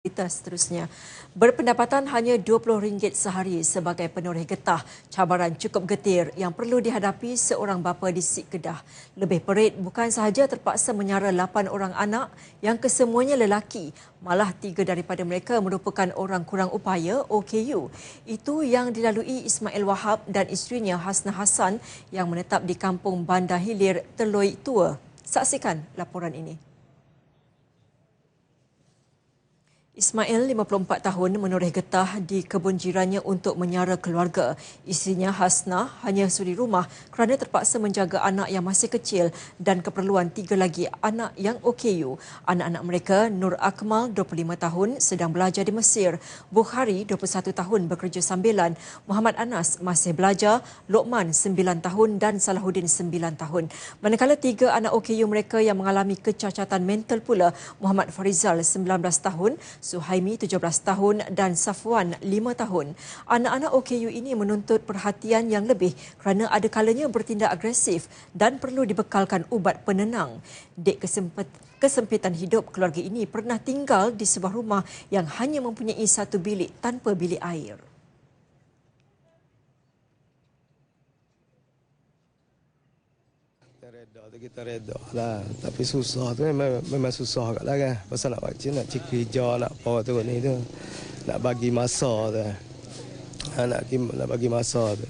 Berita seterusnya. Berpendapatan hanya RM20 sehari sebagai penoreh getah, cabaran cukup getir yang perlu dihadapi seorang bapa di Sik Kedah. Lebih perit bukan sahaja terpaksa menyara 8 orang anak yang kesemuanya lelaki, malah tiga daripada mereka merupakan orang kurang upaya OKU. Itu yang dilalui Ismail Wahab dan isterinya Hasna Hassan yang menetap di kampung Bandar Hilir, Teloi Tua. Saksikan laporan ini. Ismail, 54 tahun, menoreh getah di kebun jirannya untuk menyara keluarga. Isinya Hasna hanya suri rumah kerana terpaksa menjaga anak yang masih kecil dan keperluan tiga lagi anak yang OKU. Anak-anak mereka, Nur Akmal, 25 tahun, sedang belajar di Mesir. Bukhari, 21 tahun, bekerja sambilan. Muhammad Anas masih belajar. Lokman, 9 tahun dan Salahuddin, 9 tahun. Manakala tiga anak OKU mereka yang mengalami kecacatan mental pula, Muhammad Farizal, 19 tahun, Suhaimi 17 tahun dan Safwan 5 tahun. Anak-anak OKU ini menuntut perhatian yang lebih kerana ada kalanya bertindak agresif dan perlu dibekalkan ubat penenang. Dek kesempet kesempitan hidup keluarga ini pernah tinggal di sebuah rumah yang hanya mempunyai satu bilik tanpa bilik air. Kita reda tu kita reda lah. Tapi susah tu memang, memang susah kat lah kan. Pasal nak baca, nak cek kerja, nak apa tu ni tu. Nak bagi masa tu. Ha, nak, nak bagi masa tu.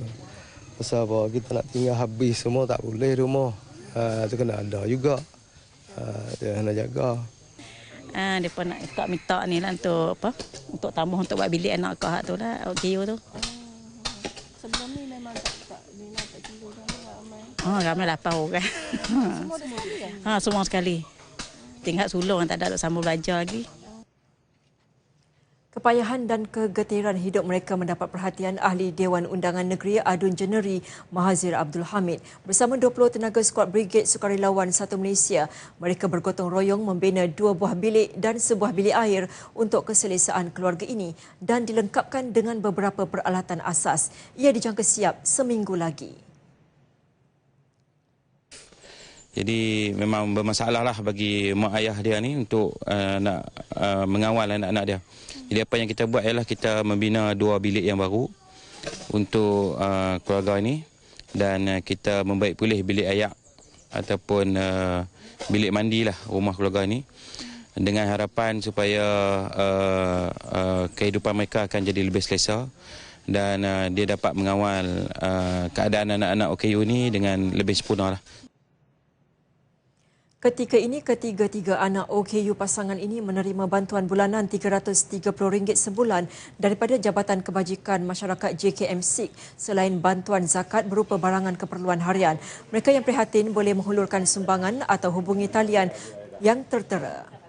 Pasal apa, kita nak tinggal habis semua tak boleh rumah. Ha, tu kena ada juga. Ha, dia kena jaga. Ah, ha, depa nak tak minta ni lah untuk apa? Untuk tambah untuk buat bilik anak kau tu lah, OKU tu. Sebelum ni memang tak tak minat tak kan ramai. Oh, ramai lapan orang. Semua sekali kan? ha, semua sekali. Tinggal sulung tak ada sambung belajar lagi. Kepayahan dan kegetiran hidup mereka mendapat perhatian ahli Dewan Undangan Negeri Adun Jeneri Mahazir Abdul Hamid bersama 20 tenaga skuad Brigade Sukarelawan Satu Malaysia. Mereka bergotong royong membina dua buah bilik dan sebuah bilik air untuk keselesaan keluarga ini dan dilengkapkan dengan beberapa peralatan asas. Ia dijangka siap seminggu lagi. Jadi memang bermasalah lah bagi mak ayah dia ni untuk uh, nak uh, mengawal anak-anak dia. Jadi apa yang kita buat ialah kita membina dua bilik yang baru untuk uh, keluarga ini dan uh, kita membaik pulih bilik ayak ataupun uh, bilik mandi lah rumah keluarga ini dengan harapan supaya uh, uh, kehidupan mereka akan jadi lebih selesa dan uh, dia dapat mengawal uh, keadaan anak-anak OKU ini dengan lebih sempurna lah. Ketika ini, ketiga-tiga anak OKU pasangan ini menerima bantuan bulanan RM330 sebulan daripada Jabatan Kebajikan Masyarakat JKM-SIK selain bantuan zakat berupa barangan keperluan harian. Mereka yang prihatin boleh menghulurkan sumbangan atau hubungi talian yang tertera.